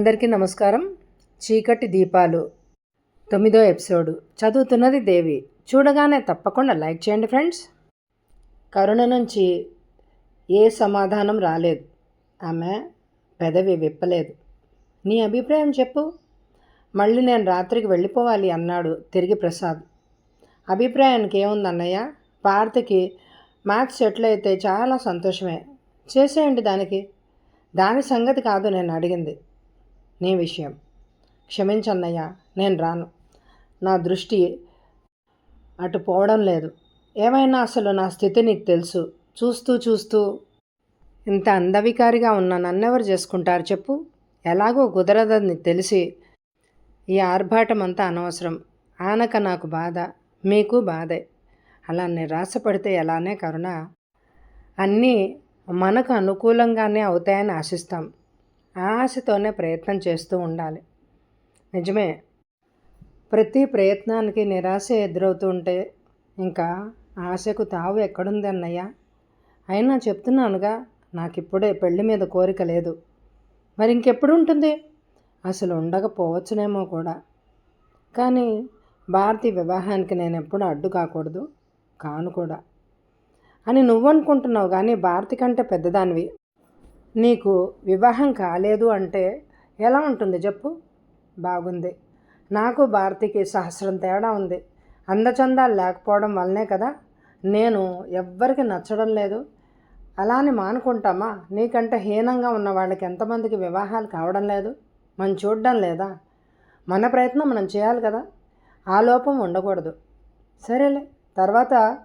అందరికీ నమస్కారం. చీకటి దీపాలు తొమ్మిదో ఎపిసోడు. చదువుతున్నది దేవి. చూడగానే తప్పకుండా లైక్ చేయండి ఫ్రెండ్స్. కరుణ నుంచి ఏ సమాధానం రాలేదు. ఆమె పెదవి విప్పలేదు. నీ అభిప్రాయం చెప్పు. మళ్ళీ నేను రాత్రికి వెళ్ళిపోవాలి అన్నాడు తిరిగి ప్రసాద్. అభిప్రాయానికి ఏముంది అన్నయ్య? భారతికి మ్యాథ్స్ సెటిల్ అయితే చాలా సంతోషమే. చేసేయండి దానికి. దాని సంగతి కాదు నేను అడిగింది. నీ విషయం. క్షమించన్నయ్య నేను రాను. నా దృష్టి అటు పోవడం లేదు. ఏమైనా అసలు నా స్థితి నీకు తెలుసు? చూస్తూ చూస్తూ ఇంత అందవికారిగా ఉన్న నన్నెవరు చేసుకుంటారు చెప్పు? ఎలాగో కుదరదని తెలిసి ఈ ఆర్భాటం అంతా అనవసరం. ఆనక నాకు బాధ మీకు బాధే. అలా నిరాశపడితే ఎలానే కరుణ? అన్నీ మనకు అనుకూలంగానే అవుతాయని ఆశిస్తాం. ఆశతోనే ప్రయత్నం చేస్తూ ఉండాలి. నిజమే. ప్రతి ప్రయత్నానికి నిరాశ ఎదురవుతూ ఉంటే ఇంకా ఆశకు తావు ఎక్కడుంది అన్నయ్య? అయినా చెప్తున్నానుగా నాకు ఇప్పుడే పెళ్ళి మీద కోరిక లేదు. మరి ఇంకెప్పుడు ఉంటుంది? అసలు ఉండకపోవచ్చునేమో కూడా. కానీ భారతి వివాహానికి నేను ఎప్పుడు అడ్డు కాకూడదు కాను కూడా. అని నువ్వనుకుంటున్నావు కానీ భారతి కంటే పెద్దదానివి. నీకు వివాహం కాలేదు అంటే ఎలా ఉంటుంది చెప్పు? బాగుంది. నాకు భారతికి సహస్రం తేడా ఉంది. అందచందాలు లేకపోవడం వల్లనే కదా. నేను ఎవ్వరికి నచ్చడం లేదు. అలానే మానుకుంటామా? నీకంటే హీనంగా ఉన్న వాళ్ళకి ఎంతమందికి వివాహాలు కావడం లేదు? మనం చూడడం లేదా? మన ప్రయత్నం మనం చేయాలి కదా. ఆ లోపం ఉండకూడదు. సరేలే. తర్వాత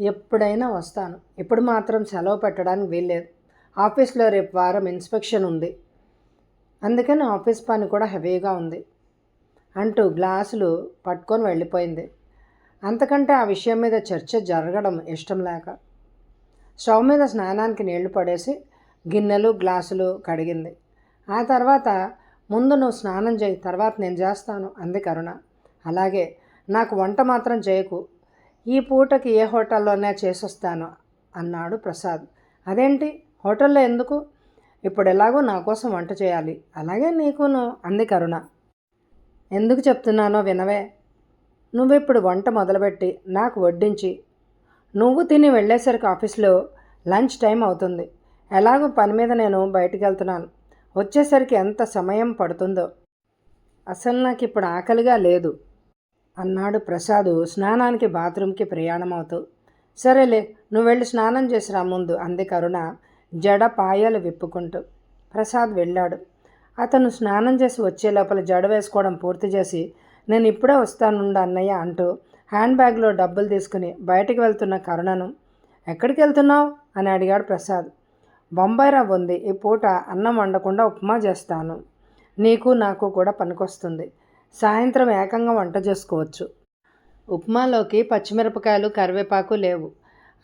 ఎప్పుడైనా వస్తాను. ఇప్పుడు మాత్రం సెలవు పెట్టడానికి వీల్లేదు. ఆఫీస్లో రేపు వారం ఇన్స్పెక్షన్ ఉంది. అందుకని ఆఫీస్ పని కూడా హెవీగా ఉంది అంటూ గ్లాసులు పట్టుకొని వెళ్ళిపోయింది. అంతకంటే ఆ విషయం మీద చర్చ జరగడం ఇష్టం లేక స్టవ్ మీద స్నానానికి నీళ్ళు పడేసి గిన్నెలు గ్లాసులు కడిగింది. ఆ తర్వాత ముందు నువ్వు స్నానం చేయి తర్వాత నేను చేస్తాను అంది కరుణ. అలాగే నాకు వంట మాత్రం చేయకు ఈ పూటకి ఏ హోటల్లోనే చేసొస్తాను అన్నాడు ప్రసాద్. అదేంటి? హోటల్లో ఎందుకు? ఇప్పుడు ఎలాగో నా కోసం వంట చేయాలి. అలాగే నీకును. అంది కరుణ. ఎందుకు చెప్తున్నానో వినవే. నువ్విప్పుడు వంట మొదలుపెట్టి నాకు వడ్డించి. నువ్వు తిని వెళ్ళేసరికి ఆఫీస్లో లంచ్ టైం అవుతుంది. ఎలాగో పని మీద నేను బయటికి వెళ్తున్నాను వచ్చేసరికి ఎంత సమయం పడుతుందో. అసలు నాకు ఇప్పుడు ఆకలిగా లేదు. అన్నాడు ప్రసాదు స్నానానికి బాత్రూమ్కి ప్రయాణం అవుతూ సరేలే నువ్వు వెళ్ళి స్నానం చేసి రా ముందు అంది కరుణ. జడ పాయాలు విప్పుకుంటూ ప్రసాద్ వెళ్ళాడు. అతను స్నానం చేసి వచ్చే లోపల జడ వేసుకోవడం పూర్తి చేసి నేను ఇప్పుడే వస్తానుండ అన్నయ్య అంటూ హ్యాండ్ బ్యాగ్లో డబ్బులు తీసుకుని బయటికి వెళ్తున్న కరుణను ఎక్కడికి వెళ్తున్నావు? అని అడిగాడు ప్రసాద్. బొంబాయి రవ్వ ఉంది ఈ పూట అన్నం వండకుండా ఉప్మా చేస్తాను. నీకు నాకు కూడా పనికొస్తుంది. సాయంత్రం ఏకంగా వంట చేసుకోవచ్చు. ఉప్మాలోకి పచ్చిమిరపకాయలు కరివేపాకు లేవు.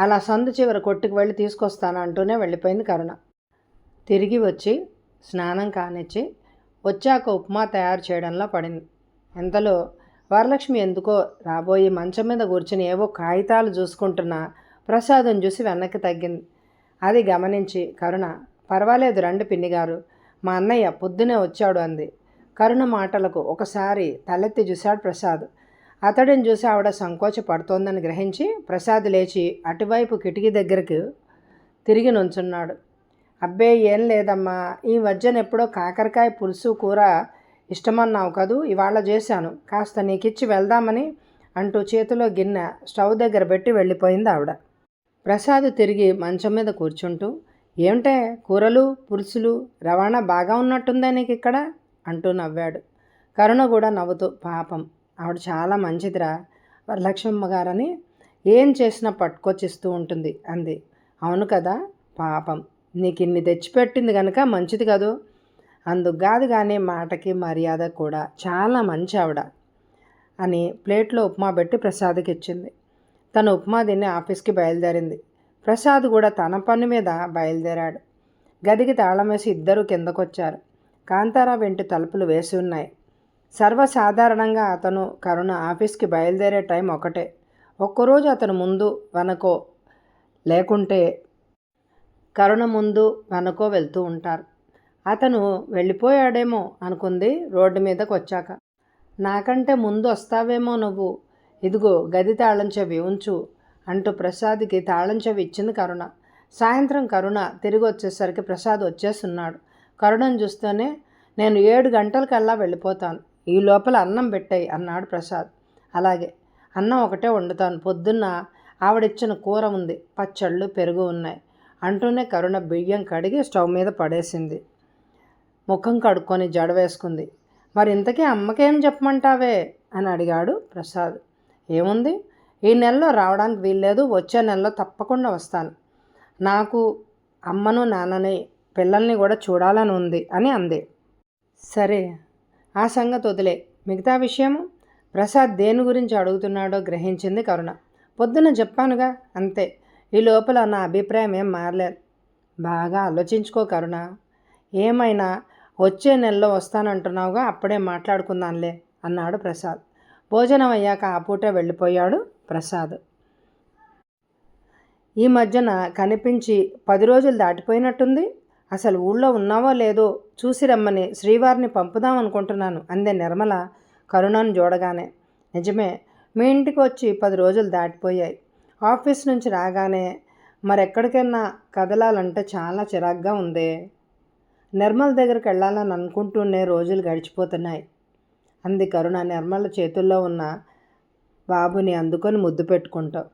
అలా సందు చివర కొట్టుకు వెళ్ళి తీసుకొస్తాను అంటూనే వెళ్ళిపోయింది కరుణ. తిరిగి వచ్చి స్నానం కానిచ్చి వచ్చాక ఉప్మా తయారు చేయడంలో పడింది. ఎంతలో వరలక్ష్మి ఎందుకో రాబోయి మంచం మీద కూర్చుని ఏవో కాగితాలు చూసుకుంటున్న ప్రసాదం చూసి వెనక్కి తగ్గింది. అది గమనించి కరుణ పర్వాలేదు రండి పిన్నిగారు మా అన్నయ్య పొద్దునే వచ్చాడు అంది. కరుణ మాటలకు ఒకసారి తలెత్తి చూశాడు ప్రసాద్. అతడిని చూసి ఆవిడ సంకోచ పడుతోందని గ్రహించి ప్రసాద్ లేచి అటువైపు కిటికీ దగ్గరకు తిరిగి నుంచున్నాడు. అబ్బే ఏం లేదమ్మా. ఈ మధ్యన ఎప్పుడో కాకరకాయ పులుసు కూర ఇష్టమన్నావు కదూ ఇవాళ చేశాను. కాస్త నీకిచ్చి వెళ్దామని అంటూ చేతిలో గిన్నె స్టవ్ దగ్గర పెట్టి వెళ్ళిపోయింది ఆవిడ. ప్రసాద్ తిరిగి మంచం మీద కూర్చుంటూ ఏమిటే కూరలు పులుసులు రవాణా బాగా ఉన్నట్టుందా నీకు ఇక్కడ అంటూ నవ్వాడు. కరుణ కూడా నవ్వుతూ పాపం. ఆవిడ చాలా మంచిదిరా. వరలక్ష్మమ్మ గారని ఏం చేసినా పట్టుకొచ్చిస్తూ ఉంటుంది అంది. అవును కదా పాపం. నీకు ఇన్ని తెచ్చిపెట్టింది కనుక మంచిది కదూ? అందుకు కాదు కానీ మాటకి మర్యాద కూడా చాలా మంచి ఆవిడ అని ప్లేట్లో ఉప్మా పెట్టి ప్రసాద్కి ఇచ్చింది. తను ఉప్మా తిని ఆఫీస్కి బయలుదేరింది. ప్రసాద్ కూడా తన పని మీద బయలుదేరాడు. గదికి తాళం వేసి ఇద్దరూ కిందకొచ్చారు. కాంతారావు ఇంటి తలుపులు వేసి ఉన్నాయి. సర్వసాధారణంగా అతను కరుణ ఆఫీస్కి బయలుదేరే టైం ఒకటే. ఒక్కరోజు అతను ముందు వెనకో లేకుంటే కరుణ ముందు వెనకో వెళ్తూ ఉంటారు. అతను వెళ్ళిపోయాడేమో అనుకుంది రోడ్డు మీదకి వచ్చాక నాకంటే ముందు వస్తావేమో నువ్వు. ఇదిగో గది తాళం చెవి ఉంచు అంటూ ప్రసాద్కి తాళం చెవి ఇచ్చింది కరుణ. సాయంత్రం కరుణ తిరిగి వచ్చేసరికి ప్రసాద్ వచ్చేస్తున్నాడు. కరుణను చూస్తూనే నేను ఏడు గంటలకల్లా వెళ్ళిపోతాను. ఈ లోపల అన్నం పెట్టాయి అన్నాడు ప్రసాద్. అలాగే అన్నం ఒకటే వండుతాను. పొద్దున్న ఆవిడిచ్చిన కూర ఉంది. పచ్చళ్ళు పెరుగు ఉన్నాయి. అంటూనే కరుణ బియ్యం కడిగి స్టవ్ మీద పడేసింది. ముఖం కడుక్కొని జడ వేసుకుంది. మరి ఇంతకీ అమ్మకేం చెప్పమంటావే? అని అడిగాడు ప్రసాద్. ఏముంది? ఈ నెలలో రావడానికి వీల్లేదు. వచ్చే నెలలో తప్పకుండా వస్తాను. నాకు అమ్మను నాన్నని పిల్లల్ని కూడా చూడాలని ఉంది అని అంది. సరే ఆ సంగతి వదిలే. మిగతా విషయము ప్రసాద్ దేని గురించి అడుగుతున్నాడో గ్రహించింది కరుణ. పొద్దున చెప్పానుగా అంతే. ఈ లోపల నా అభిప్రాయం ఏం మారలేదు. బాగా ఆలోచించుకో కరుణ. ఏమైనా వచ్చే నెలలో వస్తానంటున్నావుగా అప్పుడే మాట్లాడుకుందాంలే అన్నాడు ప్రసాద్. భోజనం అయ్యాక ఆ పూటే వెళ్ళిపోయాడు ప్రసాద్. ఈ మధ్యన కనిపించి పది రోజులు దాటిపోయినట్టుంది. అసలు ఊళ్ళో ఉన్నావో లేదో చూసి రమ్మని శ్రీవారిని పంపుదాం అనుకుంటున్నాను అందే నిర్మల కరుణను చూడగానే. నిజమే మీ ఇంటికి వచ్చి పది రోజులు దాటిపోయాయి. ఆఫీస్ నుంచి రాగానే మరెక్కడికైనా కదలాలంటే చాలా చిరాగ్గా ఉంది. నిర్మల్ దగ్గరికి వెళ్ళాలని అనుకుంటూనే రోజులు గడిచిపోతున్నాయి. అంది కరుణ నిర్మల చేతుల్లో ఉన్న బాబుని అందుకొని ముద్దు పెట్టుకుంటావు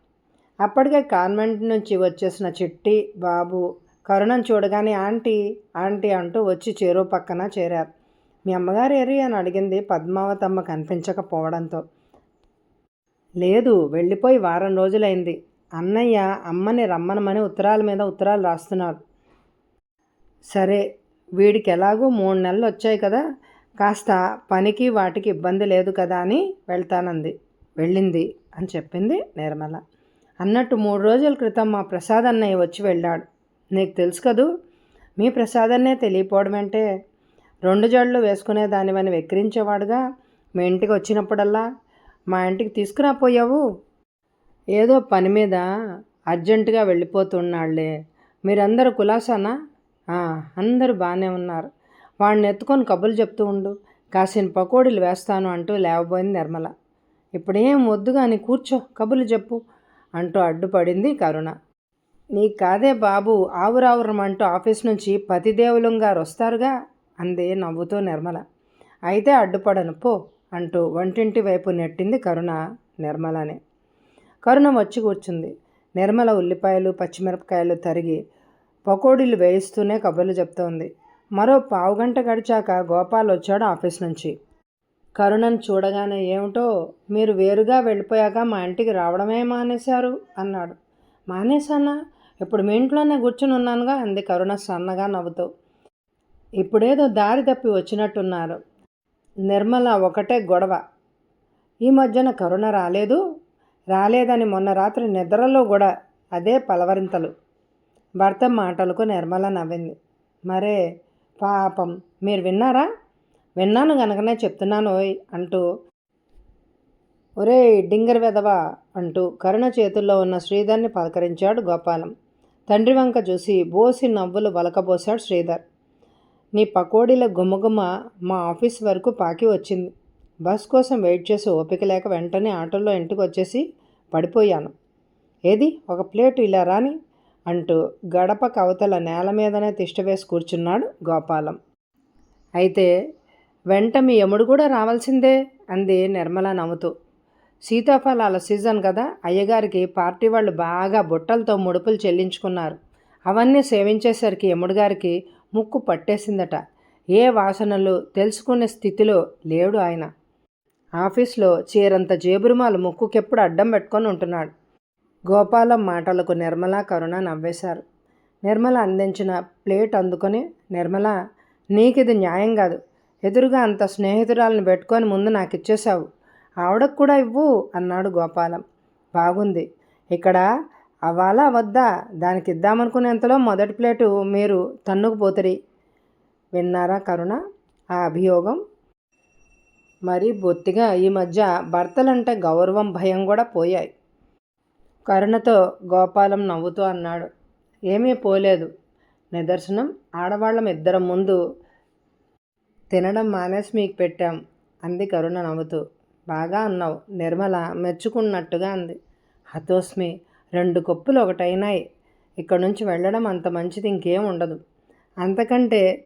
అప్పటికే కాన్వెంట్ నుంచి వచ్చేసిన చిట్టి బాబు కరుణను చూడగానే ఆంటీ ఆంటీ అంటూ వచ్చి చేరు పక్కన చేరారు. మీ అమ్మగారు ఏరి అని అడిగింది పద్మావతమ్మ కనిపించకపోవడంతో. లేదు వెళ్ళిపోయి వారం రోజులైంది. అన్నయ్య అమ్మని రమ్మనమని ఉత్తరాల మీద ఉత్తరాలు రాస్తున్నాడు. సరే వీడికి ఎలాగో మూడు నెలలు వచ్చాయి కదా. కాస్త పనికి వాటికి ఇబ్బంది లేదు కదా అని వెళ్తానంది. వెళ్ళింది అని చెప్పింది నిర్మల. అన్నట్టు మూడు రోజుల క్రితం మా ప్రసాద్ అన్నయ్య వచ్చి వెళ్ళాడు. నీకు తెలుసు కదూ? మీ ప్రసాదాన్నే తెలియపోవడం అంటే రెండు జళ్ళు వేసుకునే దానివని వెక్కిరించేవాడుగా మీ ఇంటికి వచ్చినప్పుడల్లా మా ఇంటికి తీసుకురాపోయావు ఏదో పని మీద అర్జెంటుగా వెళ్ళిపోతున్నాళ్ళే. మీరందరూ కులాసానా? అందరూ బాగానే ఉన్నారు. వాడిని ఎత్తుకొని కబుర్లు చెప్తూ ఉండు. కాసిన పకోడీలు వేస్తాను అంటూ లేవబోయింది నిర్మల. ఇప్పుడేం వద్దు కానీ కూర్చో కబుర్లు చెప్పు అంటూ అడ్డుపడింది కరుణ. నీ కాదే బాబు ఆవురావురమంటూ ఆఫీస్ నుంచి పతిదేవులం గారు వస్తారుగా? అంది నవ్వుతూ నిర్మల. అయితే అడ్డుపడను పో అంటూ వంటింటి వైపు నెట్టింది కరుణ నిర్మలనే. కరుణ వచ్చి కూర్చుంది. నిర్మల ఉల్లిపాయలు పచ్చిమిరపకాయలు తరిగి పకోడీలు వేయిస్తూనే కబుర్లు చెప్తోంది. మరో పావుగంట గడిచాక గోపాల్ వచ్చాడు ఆఫీస్ నుంచి. కరుణను చూడగానే ఏమిటో మీరు వేరుగా వెళ్ళిపోయాక మా ఇంటికి రావడమే మానేశారు అన్నాడు. మానేశానా? ఇప్పుడు మీ ఇంట్లోనే కూర్చుని ఉన్నానుగా అంది కరుణ సన్నగా నవ్వుతూ. ఇప్పుడేదో దారి తప్పి వచ్చినట్టున్నారు. నిర్మల ఒకటే గొడవ. ఈ మధ్యన కరుణ రాలేదు. రాలేదని మొన్న రాత్రి నిద్రలో కూడా అదే పలవరింతలు. భర్త మాటలకు నిర్మల నవ్వింది. మరే పాపం. మీరు విన్నారా? విన్నాను గనకనే చెప్తున్నాను ఓయ్ అంటూ. ఒరే డింగర్ వెదవా అంటూ కరుణ చేతుల్లో ఉన్న శ్రీధర్ని పలకరించాడు గోపాలం. తండ్రి వంక చూసి బోసి నవ్వులు వలకబోశాడు శ్రీధర్. నీ పకోడీల గుమ్మగుమ్మ మా ఆఫీస్ వరకు పాకి వచ్చింది. బస్ కోసం వెయిట్ చేసి ఓపిక లేక వెంటనే ఆటోలో ఇంటికి వచ్చేసి పడిపోయాను. ఏది? ఒక ప్లేటు ఇలా రాని? అంటూ గడప కవతల నేల మీదనే తిష్టవేసి కూర్చున్నాడు గోపాలం. అయితే వెంట మీ యముడు కూడా రావాల్సిందే? అంది నిర్మల నవ్వుతూ. సీతాఫలాల సీజన్ కదా. అయ్యగారికి పార్టీ వాళ్ళు బాగా బుట్టలతో ముడుపులు చెల్లించుకున్నారు. అవన్నీ సేవించేసరికి యముడుగారికి ముక్కు పట్టేసిందట. ఏ వాసనలు తెలుసుకునే స్థితిలో లేడు ఆయన. ఆఫీస్లో చీరంత జేబురుమాలు ముక్కుకెప్పుడు అడ్డం పెట్టుకొని ఉంటున్నాడు. గోపాలం మాటలకు నిర్మల కరుణ నవ్వేశారు. నిర్మల అందించిన ప్లేట్ అందుకొని నిర్మల నీకిది న్యాయం కాదు. ఎదురుగా అంత స్నేహితురాలను పెట్టుకొని ముందు నాకు ఇచ్చేశావు ఆవిడకు కూడా ఇవ్వు అన్నాడు గోపాలం. బాగుంది. ఇక్కడ అవ్వాలా వద్దా? దానికి ఇద్దామనుకునేంతలో మొదటి ప్లేటు మీరు తన్నుకుపోతరి విన్నారా కరుణ? ఆ అభియోగం? మరి బొత్తిగా ఈ మధ్య భర్తలంటే గౌరవం భయం కూడా పోయాయి. కరుణతో గోపాలం నవ్వుతూ అన్నాడు. ఏమీ పోలేదు. నిదర్శనం? ఆడవాళ్ళం ఇద్దరం ముందు తినడం మానేసి మీకు పెట్టాం. అంది కరుణ నవ్వుతూ. బాగా అన్నావు. నిర్మల మెచ్చుకున్నట్టుగా అంది. హతోస్మి రెండు కొప్పులు ఒకటైనాయి. ఇక్కడ నుంచి వెళ్ళడం అంత మంచిది ఇంకేం ఉండదు. అంతకంటే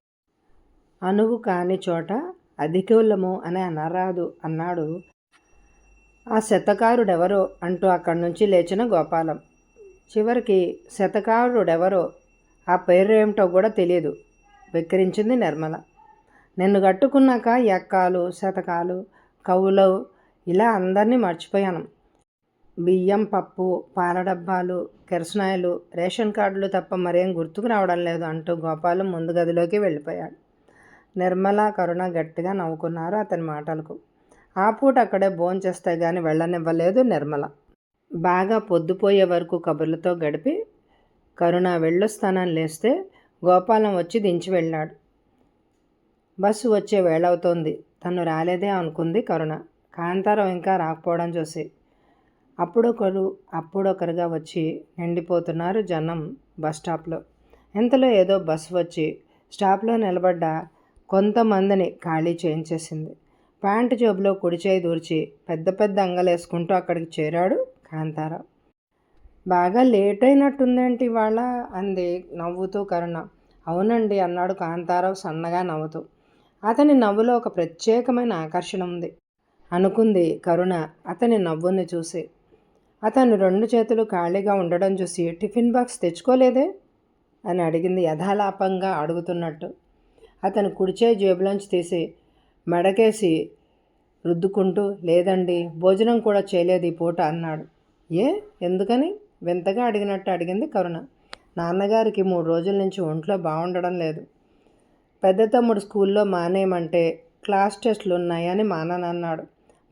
అనువు కాని చోట అధికూలము అని అనరాదు అన్నాడు ఆ శతకారుడెవరో అంటూ అక్కడి నుంచి లేచిన గోపాలం. చివరికి శతకారుడెవరో ఆ పేరు ఏమిటో కూడా తెలియదు. వెక్కిరించింది నిర్మల. నిన్ను కట్టుకున్నాక ఎక్కాలు శతకాలు కవులు ఇలా అందరినీ మర్చిపోయాను. బియ్యం పప్పు పాల డబ్బాలు కిరసనాయలు రేషన్ కార్డులు తప్ప మరేం గుర్తుకు రావడం లేదు అంటూ గోపాలం ముందు గదిలోకి వెళ్ళిపోయాడు. నిర్మల కరుణ గట్టిగా నవ్వుకున్నారు అతని మాటలకు. ఆ పూట అక్కడే భోంచేస్తే గాని వెళ్ళనివ్వలేదు నిర్మల. బాగా పొద్దుపోయే వరకు కబుర్లతో గడిపి కరుణ వెళ్ళొస్తానని లేస్తే గోపాలం వచ్చి దించి వెళ్ళాడు. బస్సు వచ్చే వేళవుతోంది. తను రాలేదే అనుకుంది కరుణ. కాంతారం ఇంకా రాకపోవడం చూసి. అప్పుడొకరు అప్పుడొకరుగా వచ్చి నిండిపోతున్నారు జనం బస్ స్టాప్లో. ఇంతలో ఏదో బస్సు వచ్చి స్టాప్లో నిలబడ్డ కొంతమందిని ఖాళీ చేయించేసింది. ప్యాంటు జేబులో కుడిచేయి దూర్చి పెద్ద పెద్ద అంగలేసుకుంటూ అక్కడికి చేరాడు కాంతారావు. బాగా లేట్ అయినట్టుందేంటి ఇవాళ? అంది నవ్వుతూ కరుణ. అవునండి అన్నాడు కాంతారావు సన్నగా నవ్వుతూ. అతని నవ్వులో ఒక ప్రత్యేకమైన ఆకర్షణ ఉంది. అనుకుంది కరుణ అతని నవ్వుని చూసి. అతను రెండు చేతులు ఖాళీగా ఉండడం చూసి టిఫిన్ బాక్స్ తెచ్చుకోలేదే? అని అడిగింది యథాలాపంగా అడుగుతున్నట్టు. అతను కుడిచే జేబులోంచి తీసి మెడకేసి రుద్దుకుంటూ లేదండి భోజనం కూడా చేయలేదు ఈ పూట అన్నాడు. ఏ? ఎందుకని? వింతగా అడిగినట్టు అడిగింది కరుణ. నాన్నగారికి మూడు రోజుల నుంచి ఒంట్లో బాగుండడం లేదు. పెద్ద తమ్ముడు స్కూల్లో మానేయమంటే క్లాస్ టెస్ట్లు ఉన్నాయని మాననన్నాడు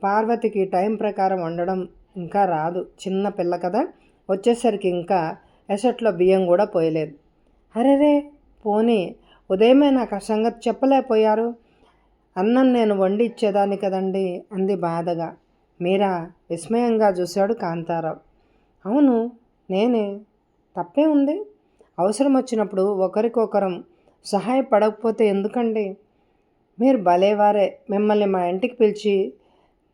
పార్వతికి టైం ప్రకారం వండడం ఇంకా రాదు. చిన్న పిల్ల కదా. వచ్చేసరికి ఇంకా ఎసట్లో బియ్యం కూడా పోయలేదు. అరేరే! పోనీ ఉదయమే నాకు ఆ సంగతి చెప్పలేకపోయారు. అన్నం నేను వండి ఇచ్చేదాన్ని కదండి అంది బాధగా. మీరా విస్మయంగా చూశాడు కాంతారావు. అవును నేనే. తప్పే ఉంది. అవసరం వచ్చినప్పుడు ఒకరికొకరం సహాయపడకపోతే ఎందుకండి? మీరు భలేవారే మిమ్మల్ని మా ఇంటికి పిలిచి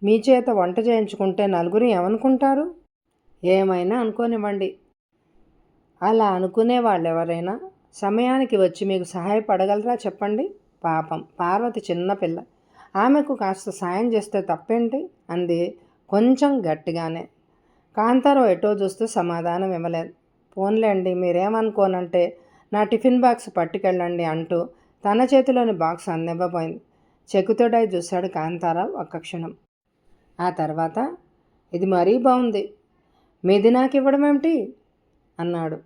మీ చేత వంట చేయించుకుంటే నలుగురు ఏమనుకుంటారు? ఏమైనా అనుకోనివ్వండి. అలా అనుకునే వాళ్ళు ఎవరైనా సమయానికి వచ్చి మీకు సహాయపడగలరా చెప్పండి? పాపం పార్వతి చిన్నపిల్ల ఆమెకు కాస్త సాయం చేస్తే తప్పేంటి? అంది కొంచెం గట్టిగానే. కాంతారావు ఎటో చూస్తూ సమాధానం ఇవ్వలేదు. పోన్లేండి మీరేమనుకోనంటే నా టిఫిన్ బాక్స్ పట్టుకెళ్ళండి అంటూ తన చేతిలోని బాక్స్ అందివ్వబోయింది. చెక్కుతోడై చూశాడు కాంతారావు ఒక్క క్షణం. ఆ తర్వాత ఇది మరీ బాగుంది మీది నాకు ఇవ్వడం ఏమిటి అన్నాడు.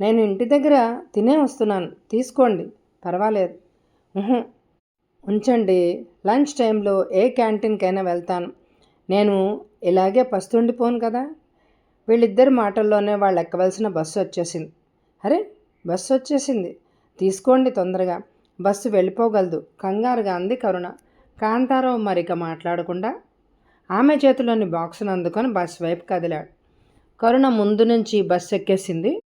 నేను ఇంటి దగ్గర తినే వస్తున్నాను. తీసుకోండి. పర్వాలేదు. ఉంచండి. లంచ్ టైంలో ఏ క్యాంటీన్కైనా వెళ్తాను. నేను ఇలాగే పస్తుండిపోను కదా. వీళ్ళిద్దరి మాటల్లోనే వాళ్ళు ఎక్కవలసిన బస్సు వచ్చేసింది. అరే బస్సు వచ్చేసింది. తీసుకోండి తొందరగా. బస్సు వెళ్ళిపోగలదు. కంగారుగా అంది కరుణ. కాంతారావు మరిక మాట్లాడకుండా ఆమె చేతిలోని బాక్సును అందుకొని బస్ వైపు కదిలాడు. కరుణ ముందు నుంచి బస్సు ఎక్కేసింది.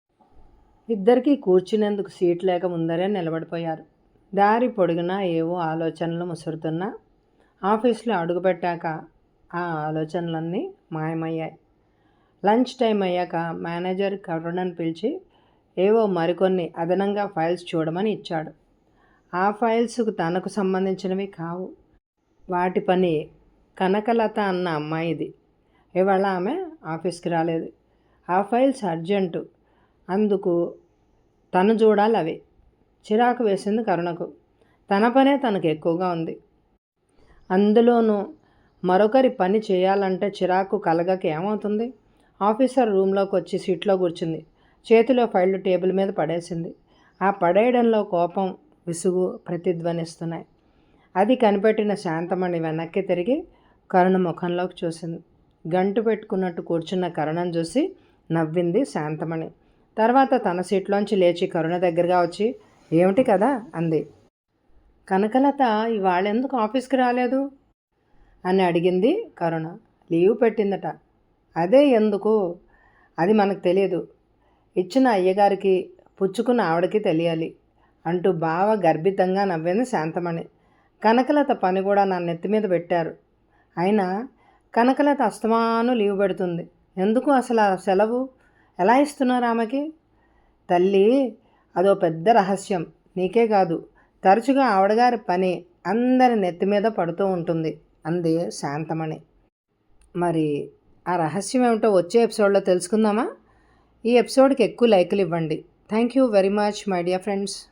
ఇద్దరికీ కూర్చునేందుకు సీట్ లేక ముందరే నిలబడిపోయారు. దారి పొడిగినా ఏవో ఆలోచనలు ముసురుతున్నా ఆఫీస్లో అడుగుపెట్టాక ఆ ఆలోచనలన్నీ మాయమయ్యాయి. లంచ్ టైం అయ్యాక మేనేజర్ కరుణను పిలిచి ఏవో మరికొన్ని అదనంగా ఫైల్స్ చూడమని ఇచ్చాడు. ఆ ఫైల్స్కు తనకు సంబంధించినవి కావు. వాటి పని కనకలత అన్న అమ్మాయిది. ఇవాళ ఆమె ఆఫీస్కి రాలేదు. ఆ ఫైల్స్ అర్జెంటు. అందుకు తను చూడాలి అవి. చిరాకు వేసింది కరుణకు. తన పనే తనకు ఎక్కువగా ఉంది. అందులోనూ మరొకరి పని చేయాలంటే చిరాకు కలగక ఏమవుతుంది? ఆఫీసర్ రూమ్లోకి వచ్చి సీట్లో కూర్చుంది. చేతిలో ఫైళ్ళు టేబుల్ మీద పడేసింది. ఆ పడేయడంలో కోపం విసుగు ప్రతిధ్వనిస్తున్నాయి. అది కనిపెట్టిన శాంతమణి వెనక్కి తిరిగి కరుణ ముఖంలోకి చూసింది. గంటు పెట్టుకున్నట్టు కూర్చున్న కరుణను చూసి నవ్వింది శాంతమణి. తర్వాత తన సీట్లోంచి లేచి కరుణ దగ్గరగా వచ్చి ఏమిటి కదా? అంది. కనకలత ఇవాళ ఎందుకు ఆఫీస్కి రాలేదు? అని అడిగింది కరుణ. లీవ్ పెట్టిందట. అదే ఎందుకు? అది మనకు తెలియదు ఇచ్చిన అయ్యగారికి పుచ్చుకున్న ఆవిడకి తెలియాలి అంటూ బావ గర్భితంగా నవ్వింది శాంతమణి. కనకలత పని కూడా నా నెత్తి మీద పెట్టారు. అయినా కనకలత అస్తమాను లీవ్ పెడుతుంది. ఎందుకు అసలు ఆ సెలవు? ఎలా ఇస్తున్నారు ఆమెకి? తల్లి అదో పెద్ద రహస్యం. నీకే కాదు తరచుగా ఆవిడగారి పని అందరి నెత్తి మీద పడుతూ ఉంటుంది అంది శాంతమణి. మరి ఆ రహస్యం ఏమిటో వచ్చే ఎపిసోడ్లో తెలుసుకుందామా? ఈ ఎపిసోడ్కి ఎక్కువ లైకులు ఇవ్వండి. Thank you very much my dear friends.